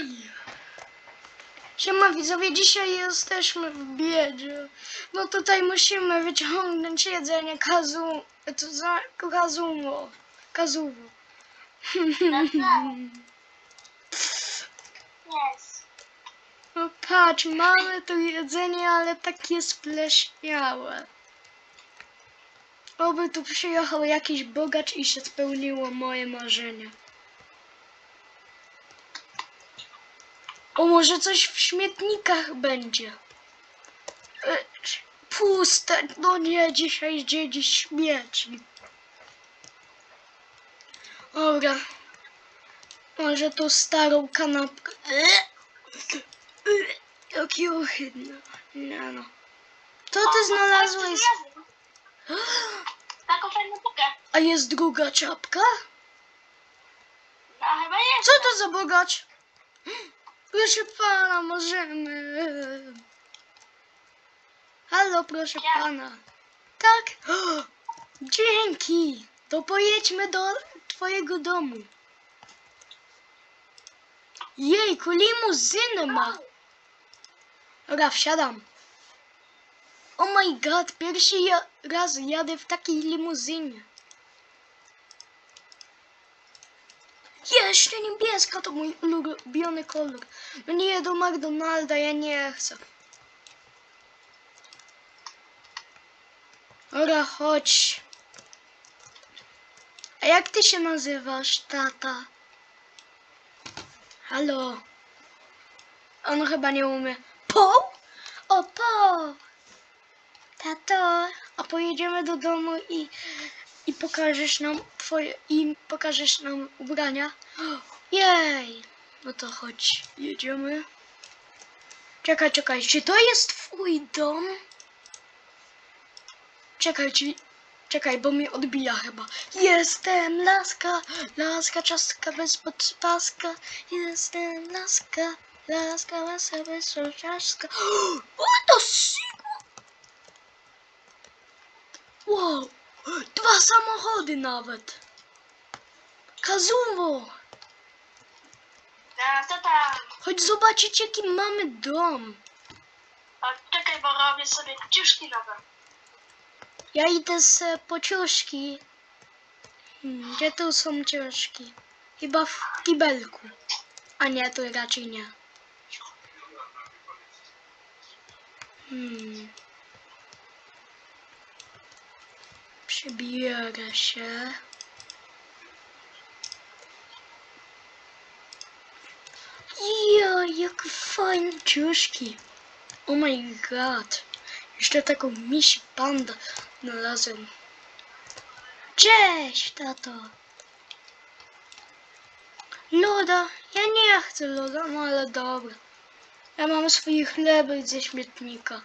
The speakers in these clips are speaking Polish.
Aj. Siema widzowie, dzisiaj jesteśmy w biedzie. No tutaj musimy wyciągnąć jedzenie kazu... To za... kazumo. Kazuwo. Yes. No patrz, mamy tu jedzenie, ale takie spleśniałe. Oby tu przyjechał jakiś bogacz i się spełniło moje marzenie. O, może coś w śmietnikach będzie. E, Puste, no nie, dzisiaj dzień śmieci. Dobra. Może tu starą kanapkę. E, Jaki ohydny. Nie no. Co ty znalazłeś? Taką fajną bukę. A jest druga czapka? No chyba jest. Co to za bogacz? Proszę pana, możemy. Halo, proszę Ja. pana. Tak? Dzięki. To pojedźmy do twojego domu. Jejku, limuzynę ma. Dobra, wsiadam. Oh my god, pierwszy ja raz jadę w takiej limuzynie. Jeszcze niebieska to mój ulubiony kolor. No nie, do McDonalda ja nie chcę. Dobra, chodź. A jak ty się nazywasz, tata? Halo? On chyba nie umie. Po? O, po! Tato, a pojedziemy do domu i, i pokażesz nam twoje, i pokażesz nam ubrania? Jej! No to chodź, jedziemy. Czekaj, czekaj, czy to jest twój dom? Czekaj, czy... Czekaj, bo mi odbija chyba. Jestem laska, laska, czaska bez podpaska. Jestem laska, laska, laska bez czaska. O, to sigma! Wow, dwa samochody nawet. Kazumo, A to tam. chodź zobaczyć jaki mamy dom. O, czekaj, bo robię sobie kciuszki nowe. Ja idę z e, po ciuszki. Hmm, gdzie tu są ciuszki? Chyba w kibelku. A nie, tu raczej nie. Hmm. Przebierę się. Ja, jak fajne ciuszki. Oh my god. Jeszcze taką misi panda znalazłem. Cześć, tato. Loda? Ja nie chcę loda, no ale dobra. Ja mam swój chlebek ze śmietnika,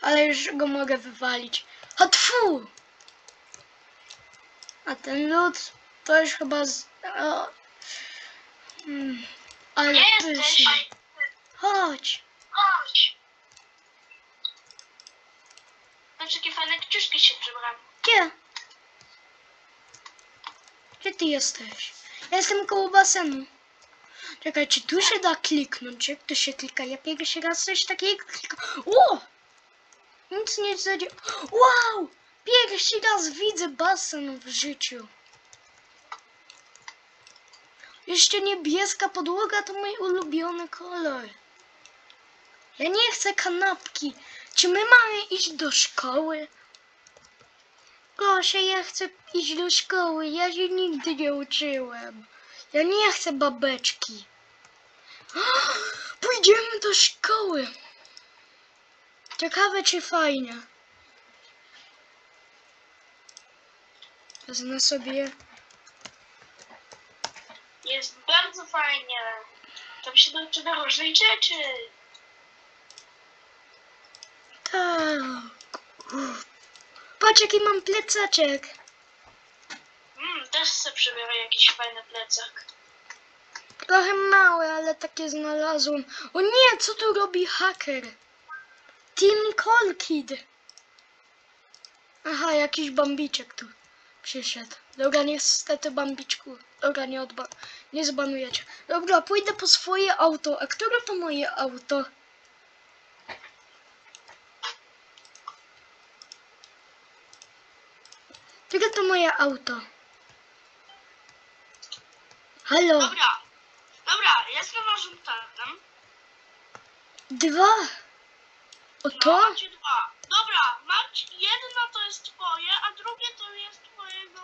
ale już go mogę wywalić. A! A ten lód to już chyba z... O. Hmm. Ale Gdzie jesteś? pyszny. Chodź. Chodź. Patrz, jakie fajne kciuszki się przybrałem. Gdzie? Gdzie ty jesteś? Ja jestem koło basenu. Czekaj, czy tu się da kliknąć? Jak to się klika? Ja pierwszy raz coś takiego klikam. O! Nic nie zadzie... Wow! Pierwszy raz widzę basen w życiu. Jeszcze niebieska podłoga to mój ulubiony kolor. Ja nie chcę kanapki. Czy my mamy iść do szkoły? Proszę, ja chcę iść do szkoły. Ja się nigdy nie uczyłem. Ja nie chcę babeczki. Pójdziemy do szkoły. Ciekawe, czy fajnie. Wezmę sobie... Jest bardzo fajnie. Tam się nauczymy różnych rzeczy. Tak. Patrz, jaki mam plecaczek. Mm, też sobie przybiorę jakiś fajny plecak. Trochę mały, ale takie znalazłem. O nie, co tu robi haker? Team Colkid. Aha, jakiś bambiczek tu przyszedł. Dobra, niestety bambiczku. Dobra, nie, odba Nie zbanujecie. Dobra, pójdę po swoje auto. A które to moje auto? Które to moje auto? Halo? Dobra, dobra, jestem waszym tatem. Dwa? O No, dwa. Dobra, macie, jedno to jest twoje, a drugie to jest twojego,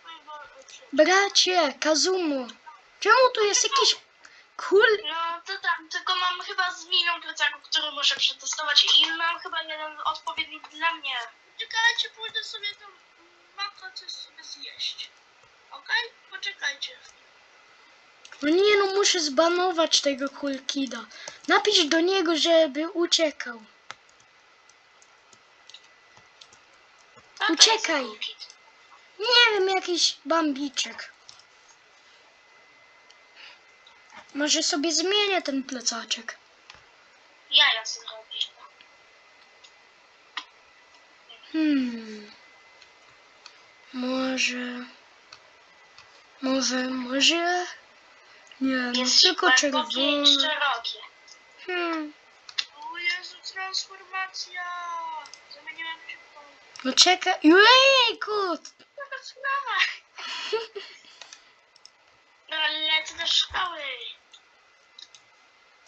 twojego e, przyjaciela. Bracie, Kazumu. Czemu tu jest jakiś kul? No to tam, tylko mam chyba z milion plecaków, który muszę przetestować i mam chyba jeden odpowiedni dla mnie. Czekajcie, pójdę sobie tam, mamka coś sobie zjeść. Okej? Poczekajcie. No nie no, muszę zbanować tego kulkida. Napisz do niego, żeby uciekał. Uciekaj. jest. Nie wiem, jakiś bambiczek. Może sobie zmienię ten plecaczek. Jaja sobie robisz. Hmm. Może. Może, może. Nie, no Jest tylko głębokie czerwone. i szerokie. Hmm. O Jezu, transformacja! Zamieniłem się w tą... No czekaj. Jejku! Taka sprawa! No, lecę do szkoły.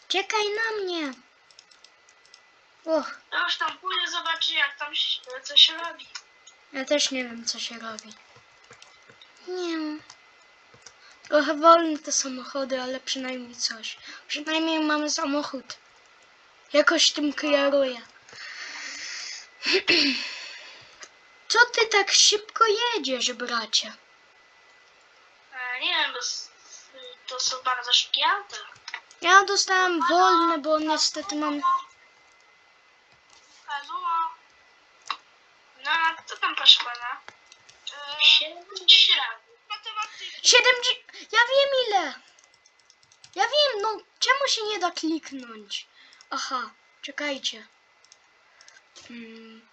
Czekaj na mnie. Och, To już tam pójdę, zobaczę jak tam się, co się robi. ja też nie wiem, co się robi. Nie. Trochę wolne te samochody, ale przynajmniej coś. Przynajmniej mamy samochód. Jakoś tym kieruję. Co ty tak szybko jedziesz, bracie? A, nie wiem, bo s- to są bardzo szybkie auta. Ja dostałem wolne, bo niestety mam... Kazumo. No, co tam proszę pana? Siedem. Matematyki. 70... Ja wiem ile! Ja wiem, no czemu się nie da kliknąć? Aha, czekajcie. Hmm.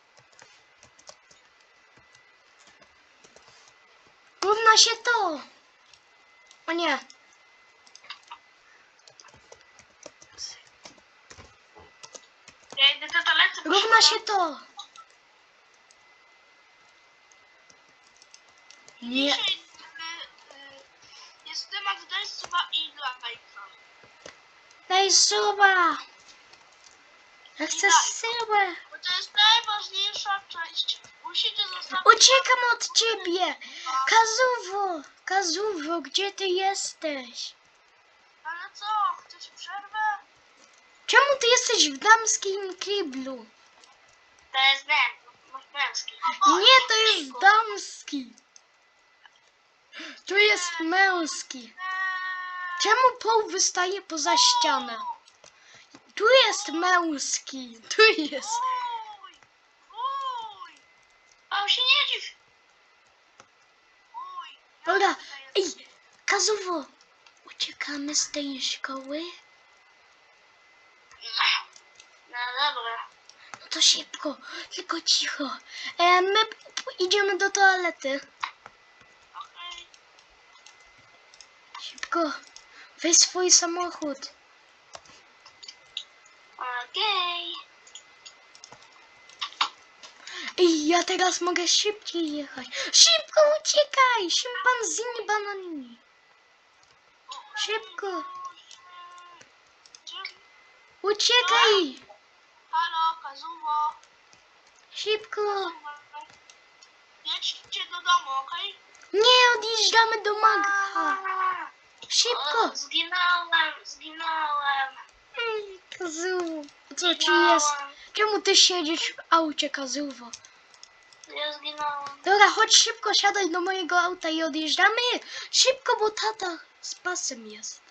Równa się to! O nie. Ja idę do toalety. Równa się to! Nie. Dzisiaj jest temat Dajsuba i Lajka. Daj suba! Ja chcę suba! Bo to jest najważniejsza część. Musicie zostawić... Uciekam od ciebie! Kazuwo! Kazuwo, gdzie ty jesteś? Ale co? Chcesz przerwę? Czemu ty jesteś w damskim kiblu? To jest męski. Nie, to jest damski. Tu jest męski. Czemu Paul wystaje poza ścianę? Tu jest męski. Tu jest. Uj! Uj! O, się nie dziw! Uj! Dobra, ej, Kazuwo, uciekamy z tej szkoły? No dobra. No to szybko, tylko cicho. E, my idziemy do toalety. Okej. Szybko, weź swój samochód. Okej. Ej, ja teraz mogę szybciej jechać. Szybko uciekaj, szympanzini bananini. Szybko, uciekaj, Halo, Kazumo. szybko. Jedźcie do domu, okej? Nie, odjeżdżamy do Magha. Szybko. O, zginąłem, zginąłem. Kazuwo, co ci jest? Czemu ty siedzisz w aucie, Kazuwo? Ja zginąłem. Dobra, chodź szybko, siadaj do mojego auta i odjeżdżamy. Szybko, bo tata z pasem jest.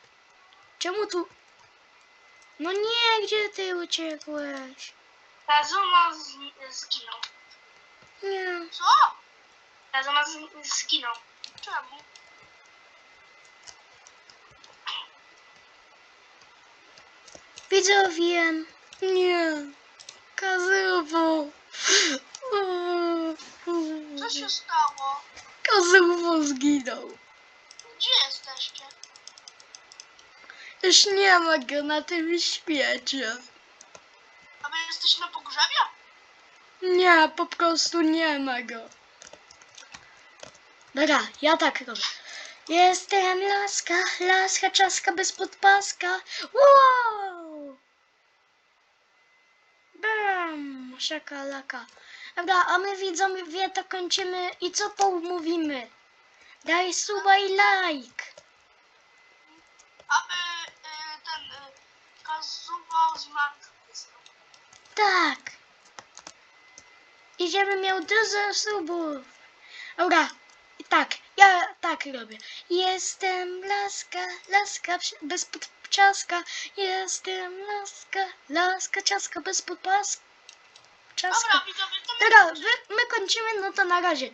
Czemu tu... No nie, gdzie ty uciekłeś? Kazumo z- zginął. Nie. Co? Kazumo z- zginął. Czemu? Widzowie, nie. Kazuwo. Co się stało? Kazuwo zginął. Już nie ma go na tym świecie. A my jesteśmy na pogrzebie? Nie, po prostu nie ma go. Dobra, ja tak robię. Jestem laska, laska, czaska bez podpaska. Wow! Bam! Szakalaka. Dobra, a my widzowie to kończymy i co pomówimy? Daj suba i like. Aby y, ten y, kazuwał z Manchester. Tak. Idziemy miał dużo subów. Dobra, tak, ja tak robię. Jestem laska, laska bez podczaska. Jestem laska, laska, czaska bez podpaska. Dobra, widzowie, to my Dobra, wy, my kończymy, no to na razie.